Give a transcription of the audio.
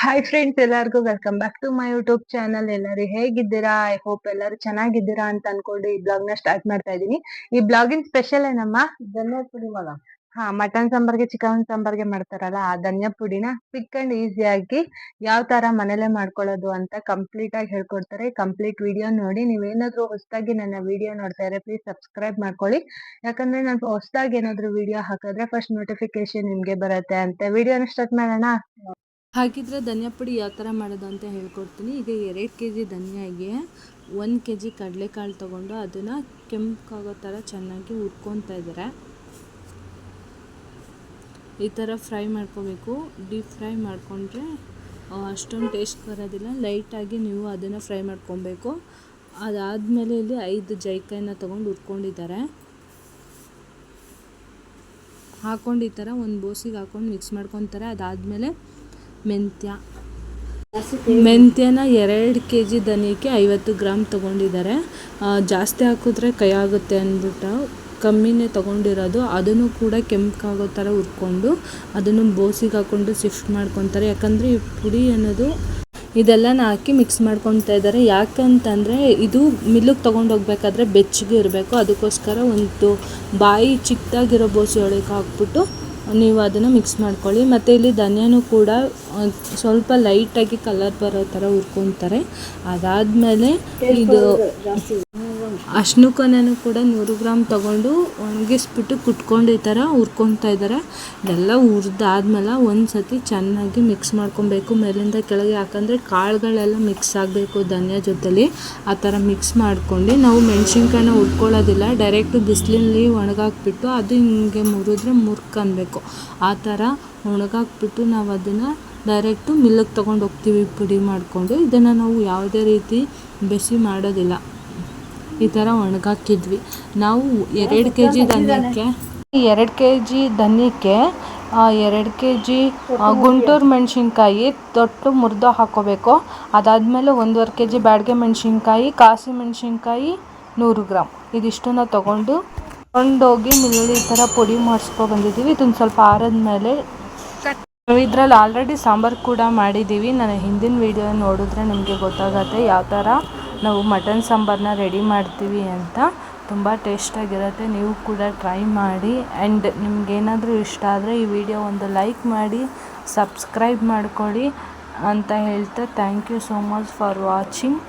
Hi friends ಎಲ್ಲರಿಗೂ welcome back to my YouTube channel ಎಲ್ಲರೂ ಹೇಗಿದ್ದೀರಾ? ಐ ಹೋಪ್ ಎಲ್ಲರೂ ಚೆನ್ನಾಗಿದ್ದೀರಾ ಅಂತ ಅನ್ಕೊಂಡು ಈ ಬ್ಲಾಗ್ನ ಸ್ಟಾರ್ಟ್ ಮಾಡ್ತಾ ಇದ್ದೀನಿ. ಈ ಬ್ಲಾಗಿನ್ ಸ್ಪೆಷಲ್ ಏನಮ್ಮ? ಧನ್ಯಪುಡಿ ಪುಡಿ ಹಾ ಮಟನ್ ಸಾಂಬಾರ್ಗೆ ಚಿಕನ್ ಸಾಂಬಾರ್ಗೆ ಮಾಡ್ತಾರಲ್ಲ ಆ ಧನ್ಯ ಪುಡಿನ ಕ್ವಿಕ್ ಅಂಡ್ ಈಸಿಯಾಗಿ ಯಾವ ತರ ಮನೇಲೆ ಮಾಡ್ಕೊಳ್ಳೋದು ಅಂತ ಕಂಪ್ಲೀಟ್ ಆಗಿ ಹೇಳ್ಕೊಡ್ತಾರೆ. ಕಂಪ್ಲೀಟ್ ವಿಡಿಯೋ ನೋಡಿ ನೀವೇನಾದ್ರೂ ಹೊಸದಾಗಿ ನನ್ನ ವಿಡಿಯೋ ನೋಡ್ತಾ ಇದ್ರೆ ಪ್ಲೀಸ್ ಸಬ್ಸ್ಕ್ರೈಬ್ ಮಾಡ್ಕೊಳ್ಳಿ. ಯಾಕಂದ್ರೆ ನಾನು ಹೊಸದಾಗಿ ಏನಾದ್ರು ವಿಡಿಯೋ ಹಾಕಿದ್ರೆ ಫಸ್ಟ್ ನೋಟಿಫಿಕೇಶನ್ ನಿಮ್ಗೆ ಬರುತ್ತೆ ಅಂತ. ವಿಡಿಯೋನ ಸ್ಟಾರ್ಟ್ ಮಾಡೋಣ? ಹಾಗಿದ್ರೆ ಧನಿಯಾ ಪುಡಿ ಯಾವ ಥರ ಮಾಡೋದು ಅಂತ ಹೇಳ್ಕೊಡ್ತೀನಿ. ಈಗ ಎರಡು ಕೆ ಜಿ ಧನಿಯಾಗೆ ಒಂದು ಕೆ ಜಿ ಕಡಲೆಕಾಳು ತೊಗೊಂಡು ಅದನ್ನು ಕೆಂಪಾಗೋ ಥರ ಚೆನ್ನಾಗಿ ಹುರ್ಕೊತಾ ಇದ್ದಾರೆ. ಈ ಥರ ಫ್ರೈ ಮಾಡ್ಕೋಬೇಕು. ಡೀಪ್ ಫ್ರೈ ಮಾಡಿಕೊಂಡ್ರೆ ಅಷ್ಟೊಂದು ಟೇಸ್ಟ್ ಬರೋದಿಲ್ಲ. ಲೈಟಾಗಿ ನೀವು ಅದನ್ನು ಫ್ರೈ ಮಾಡ್ಕೊಬೇಕು. ಅದಾದಮೇಲೆ ಇಲ್ಲಿ ಐದು ಜೈಕಾಯಿನ ತೊಗೊಂಡು ಹುರ್ಕೊಂಡಿದ್ದಾರೆ. ಹಾಕೊಂಡು ಈ ಥರ ಒಂದು ಬೋಸಿಗೆ ಹಾಕೊಂಡು ಮಿಕ್ಸ್ ಮಾಡ್ಕೊತಾರೆ. ಅದಾದಮೇಲೆ ಮೆಂತ್ಯ. ಮೆಂತ್ಯನ ಎರಡು ಕೆ ಜಿ ದನಿಗೆ ಐವತ್ತು ಗ್ರಾಮ್ ತೊಗೊಂಡಿದ್ದಾರೆ. ಜಾಸ್ತಿ ಹಾಕಿದ್ರೆ ಕೈ ಆಗುತ್ತೆ ಅಂದ್ಬಿಟ್ಟು ಕಮ್ಮಿನೇ ತೊಗೊಂಡಿರೋದು. ಅದನ್ನು ಕೂಡ ಕೆಂಪಾಗೋ ಥರ ಹುರ್ಕೊಂಡು ಅದನ್ನು ಬೋಸಿಗೆ ಹಾಕ್ಕೊಂಡು ಶಿಫ್ಟ್ ಮಾಡ್ಕೊತಾರೆ. ಯಾಕಂದರೆ ಈ ಪುಡಿ ಅನ್ನೋದು ಇದೆಲ್ಲನ ಹಾಕಿ ಮಿಕ್ಸ್ ಮಾಡ್ಕೊತಾ ಇದ್ದಾರೆ. ಯಾಕಂತಂದರೆ ಇದು ಮಿಲ್ಲಿಗೆ ತೊಗೊಂಡು ಹೋಗ್ಬೇಕಾದ್ರೆ ಬೆಚ್ಚಗೆ ಇರಬೇಕು. ಅದಕ್ಕೋಸ್ಕರ ಒಂದು ಬಾಯಿ ಚಿಕ್ಕದಾಗಿರೋ ಬೋಸಿ ಒಳಗೆ ಹಾಕ್ಬಿಟ್ಟು ನೀವು ಅದನ್ನು ಮಿಕ್ಸ್ ಮಾಡ್ಕೊಳ್ಳಿ. ಮತ್ತು ಇಲ್ಲಿ ಧನಿಯಾನು ಕೂಡ ಸ್ವಲ್ಪ ಲೈಟಾಗಿ ಕಲರ್ ಬರೋ ಥರ ಹುರ್ಕೊತಾರೆ. ಅದಾದಮೇಲೆ ಇದು ಅಶ್ನುಕನೂ ಕೂಡ ನೂರು ಗ್ರಾಮ್ ತೊಗೊಂಡು ಒಣಗಿಸ್ಬಿಟ್ಟು ಕುಟ್ಕೊಂಡು ಈ ಥರ ಹುರ್ಕೊತಾ ಇದ್ದಾರೆ. ಇದೆಲ್ಲ ಹುರಿದಾದ್ಮೇಲೆ ಒಂದು ಸತಿ ಚೆನ್ನಾಗಿ ಮಿಕ್ಸ್ ಮಾಡ್ಕೊಬೇಕು. ಮೇಲಿಂದ ಕೆಳಗೆ ಯಾಕಂದರೆ ಕಾಳುಗಳೆಲ್ಲ ಮಿಕ್ಸ್ ಆಗಬೇಕು ಧನಿಯಾ ಜೊತೆಲಿ. ಆ ಥರ ಮಿಕ್ಸ್ ಮಾಡ್ಕೊಂಡು ನಾವು ಮೆಣಸಿನ್ಕಾಯಿನ ಹುರ್ಕೊಳ್ಳೋದಿಲ್ಲ. ಡೈರೆಕ್ಟು ಬಿಸಿಲಲ್ಲಿ ಒಣಗಾಕ್ಬಿಟ್ಟು ಅದು ಹಿಂಗೆ ಮುರಿದ್ರೆ ಮುರ್ಕನ್ಬೇಕು ಆ ಥರ ಒಣಗಾಕ್ಬಿಟ್ಟು ನಾವು ಅದನ್ನು ಡೈರೆಕ್ಟು ಮಿಲ್ಲಿಗೆ ತೊಗೊಂಡು ಹೋಗ್ತೀವಿ ಪುಡಿ ಮಾಡಿಕೊಂಡು. ಇದನ್ನು ನಾವು ಯಾವುದೇ ರೀತಿ ಬೆಸಿ ಮಾಡೋದಿಲ್ಲ. ಈ ಥರ ಒಣಗಾಕಿದ್ವಿ. ನಾವು ಎರಡು ಕೆ ಜಿ ಧನ್ಯಕ್ಕೆ ಎರಡು ಕೆ ಜಿ ಧನ್ಯಕ್ಕೆ ಎರಡು ಕೆ ಜಿ ಗುಂಟೂರು ಮೆಣಸಿನ್ಕಾಯಿ ತೊಟ್ಟು ಮುರಿದು ಹಾಕೋಬೇಕು. ಅದಾದಮೇಲೆ ಒಂದೂವರೆ ಕೆ ಜಿ ಬ್ಯಾಡಗೆ ಮೆಣಸಿನ್ಕಾಯಿ ಕಾಸಿ ಮೆಣಸಿನ್ಕಾಯಿ ನೂರು ಗ್ರಾಮ್. ಇದಿಷ್ಟನ್ನು ತೊಗೊಂಡು ತೊಗೊಂಡೋಗಿ ಮಿಲ್ಲಲ್ಲಿ ಈ ಥರ ಪುಡಿ ಮಾಡಿಸ್ಕೊ ಬಂದಿದ್ದೀವಿ. ಇದೊಂದು ಸ್ವಲ್ಪ ಆರಿದ ಮೇಲೆ ಇದರಲ್ಲಿ ಆಲ್ರೆಡಿ ಸಾಂಬಾರು ಕೂಡ ಮಾಡಿದ್ದೀವಿ. ನಾನು ಹಿಂದಿನ ವೀಡಿಯೋ ನೋಡಿದ್ರೆ ನಿಮಗೆ ಗೊತ್ತಾಗತ್ತೆ ಯಾವ ಥರ ನಾವು ಮಟನ್ ಸಾಂಬಾರನ್ನ ರೆಡಿ ಮಾಡ್ತೀವಿ ಅಂತ. ತುಂಬ ಟೇಸ್ಟಾಗಿರುತ್ತೆ ನೀವು ಕೂಡ ಟ್ರೈ ಮಾಡಿ. ಆ್ಯಂಡ್ ನಿಮಗೇನಾದರೂ ಇಷ್ಟ ಆದರೆ ಈ ವಿಡಿಯೋ ಒಂದು ಲೈಕ್ ಮಾಡಿ, ಸಬ್ಸ್ಕ್ರೈಬ್ ಮಾಡ್ಕೊಳ್ಳಿ ಅಂತ ಹೇಳ್ತಾ thank you so much for watching